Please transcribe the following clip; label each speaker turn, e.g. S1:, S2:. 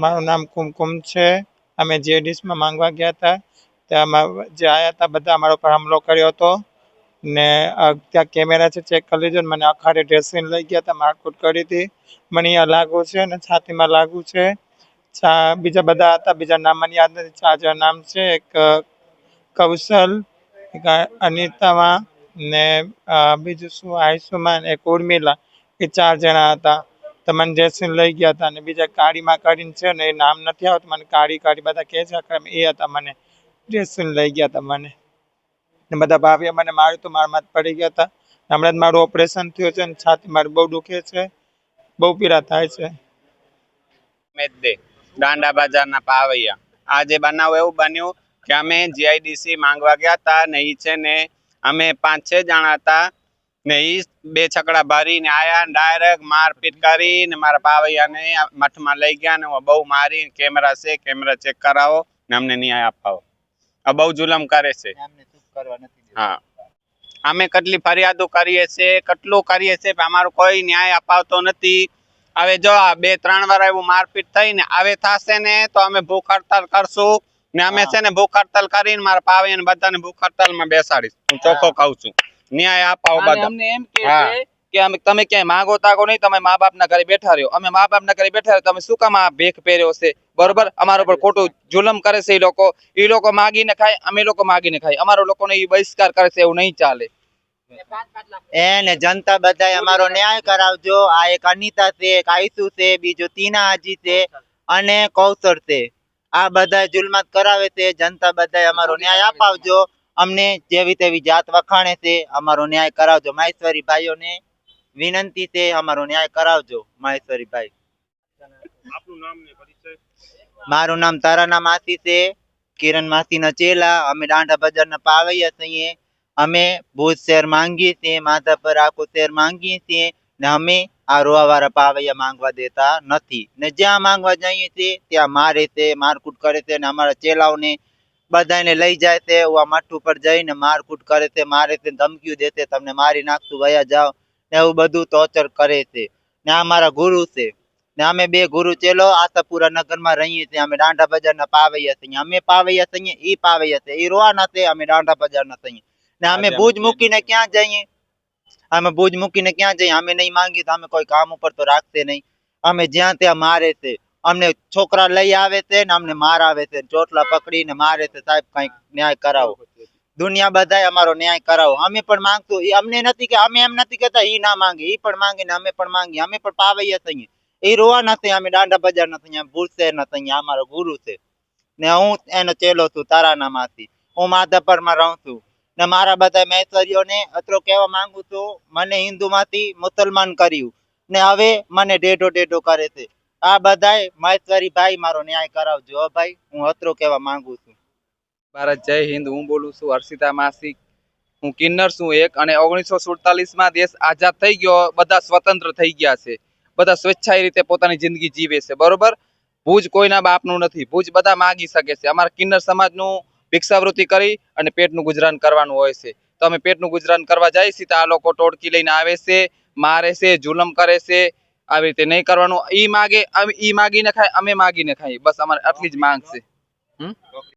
S1: મારું નામ કુમકુમ છે. અમે જીએડીસીમાં માંગવા ગયા હતા ત્યાં જે આવ્યા હતા બધા અમારા ઉપર હુમલો કર્યો હતો. ને ત્યાં કેમેરા છે ચેક કરી લેજો મને અખાડે ડ્રેસિંગ લઈ ગયા હતા, મારકૂટ કરી હતી. મને અહીંયા લાગુ છે અને છાતીમાં લાગુ છે. બીજા બધા હતા, બીજા નામ મને યાદ નથી ચાર નામ છે. એક કૌશલ, એક અનિતામાં ને બીજું શું, આયુષ્યમાન, એક ઉર્મિલા, એ ચાર જણા હતા. તો મને ડ્રેસિંગ લઈ ગયા હતા અને બીજા કાળીમાં કરીને છે ને એ નામ નથી આવતું, મને કાળી કાળી બધા કહે છે એ હતા મને. ડ્રેસિંગ લઈ ગયા હતા મને. ને બધા ભાભીએ મને માર્યું તો મારા માથ પડી ગયા હતા. હમણાં જ મારું ઓપરેશન થયું છે ને છાતી મારું બહુ દુખે છે, બહુ પીડા થાય છે.
S2: મેદે દાંડા બજારના પાવૈયા. આજે બનાવ એવું બન્યું કે અમે જીઆઈડીસી માંગવા ગયા હતા ને ઈ છે ને અમે પાંચ છ જણા હતા ને એ બે છકડા ભરીને આયા ડાયરેક્ટ મારપીટ કરીને મારા પાવૈયાને મઠમાં લઈ ગયા ને બહુ મારી કેમેરા છે કેમેરા ચેક કરાવો ને અમને ન્યાય અપાવો. આ બહુ જુલમ કરે છે. હા. અમે કેટલી ફરિયાદો કરીએ છીએ કેટલું કરીએ છીએ અમારો કોઈ ન્યાય અપાવતો નથી. હવે જો આ બે ત્રણ વાર એવું મારપીટ થઈ ને હવે થશે ને તો અમે ભૂખ હડતાલ કરશું ને અમે છે ને ભૂખ હડતાલ કરીને મારા પાવૈયાને બધાને ભૂખ હડતાલમાં બેસાડીશ. હું ચોખ્ખો કહું છું. ન્યાય
S3: અને
S2: બધા
S3: અમને એમ કે છે કે અમે તમે ક્યાંય માંગો તાગો નહીં તમે મા બાપના ઘરે બેઠા રહ્યો. અમે મા બાપના ઘરે બેઠા રહ્યો તમે શું કામ આ ભેખ પહેર્યો છે? બરોબર? અમારા ઉપર ખોટું જુલમ કરે છે એ લોકો. એ લોકો માગીને ખાય અમે લોકો માગીને ખાય અમારા લોકોને એ બહિષ્કાર કરે છે એવું નહીં ચાલે.
S4: એને જનતા બધાય અમારો ન્યાય કરાવજો. આ એક અનિતા છે એક આયસુ છે બીજો તીના હાજી છે અને કૌશર છે. આ બધા જુલમાત કરાવે છે જનતા બધાય અમારો ન્યાય અપાવજો. અમને જેવી તેવી જાત વખાણે છે અમારો ન્યાય કરાવજો. મહેશ્વરી ભાઈઓને વિનંતી છે અમારો ન્યાય કરાવજો મહેશ્વરી ભાઈ. મારું નામ તારાના માસી છે કિરણ માસીના ચેલા. અમે દાંડા બજારના પાવૈયા છીએ. અમે ભુજ શહેર માંગીએ છીએ માધાપર આખું શહેર માંગીએ છીએ ને અમે આ રોવાવાળા પાવૈયા માંગવા દેતા નથી. ને જ્યાં માંગવા જઈએ છીએ ત્યાં મારે છે મારકૂટ કરે છે ને અમારા ચેલાઓને બધાને લઈ જાય તે આ મઠ ઉપર જઈને મારકૂટ કરે તે મારે તે ધમકીઓ દે તે તમને મારી નાખતું વયા જાઓ. ને એવું બધું ટોર્ચર કરે છે ને આ મારા ગુરુ છે. ને અમે બે ગુરુ ચેલો આતાપુરા નગરમાં રહીએ છીએ. અમે દાંડા બજારના પાવૈયા છીએ. અમે પાવૈયા છીએ એ પાવૈયા છે. એ રોવાના છે અમે દાંડા બજારના છીએ. ને અમે ભૂજ મૂકીને ક્યાં જઈએ? અમે ભુજ મૂકીને ક્યાં જઈએ? અમે નહીં માંગીએ તો અમે કોઈ કામ ઉપર તો રાખશે નહીં. અમે જ્યાં ત્યાં મારે છે. અમને છોકરા લઈ આવે છે ને અમને મારાવે છે ચોટલા પકડીને મારે છે, સાહેબ, કંઈક ન્યાય કરાવો. દુનિયા બધાય અમારો ન્યાય કરાવો. અમે પણ માંગતું અમને નથી કે, અમે એમ નથી કહેતા એ ના માંગે. એ પણ માંગે ને અમે પણ માંગીએ. અમે પણ પાવૈયા થઈએ. એ રોવા નથી, અમે દાંડા બજાર નથી ભૂલશે નથી અમારો ગુરુ છે. ને હું એનો ચેલો છું તારાનામાંથી. હું માધાપરમાં રહું છું. ને મારા બધા મહેશ્વરીઓને અત્રો કહેવા માંગુ છું, મને હિન્દુમાંથી મુસલમાન કર્યું. ને હવે મને ડેઢો ડેઢો કરે છે. આ બધાય મહેશ્વરી ભાઈ મારો ન્યાય કરાવજો ભાઈ. હું અત્રો કહેવા માંગુ છું.
S3: ભારત જય હિન્દ, હું બોલું છું હર્ષિતા માસિક. હું કિન્નર છું એક અને ઓગણીસો સુડતાલીસમાં દેશ આઝાદ થઈ ગયો, બધા સ્વતંત્ર થઈ ગયા છે. બધા સ્વેચ્છાએ રીતે પોતાની જિંદગી જીવે છે, બરોબર? ભુજ કોઈના બાપનું નથી, ભુજ બધા માગી શકે છે. અમારા કિન્નર સમાજનું ભિક્ષાવૃત્તિ કરી અને પેટનું ગુજરાન કરવાનું હોય છે. તો અમે પેટનું ગુજરાન કરવા જઈએ છીએ તો આ લોકો ટોળકી લઈને આવે છે, મારે છે, જુલમ કરે છે આવી રીતે નહીં કરવાનું. ઈ માગે ઈ ઈ માગીને ખાય, અમે માગીને ખાઈએ. બસ અમારે આટલી જ માંગ છે.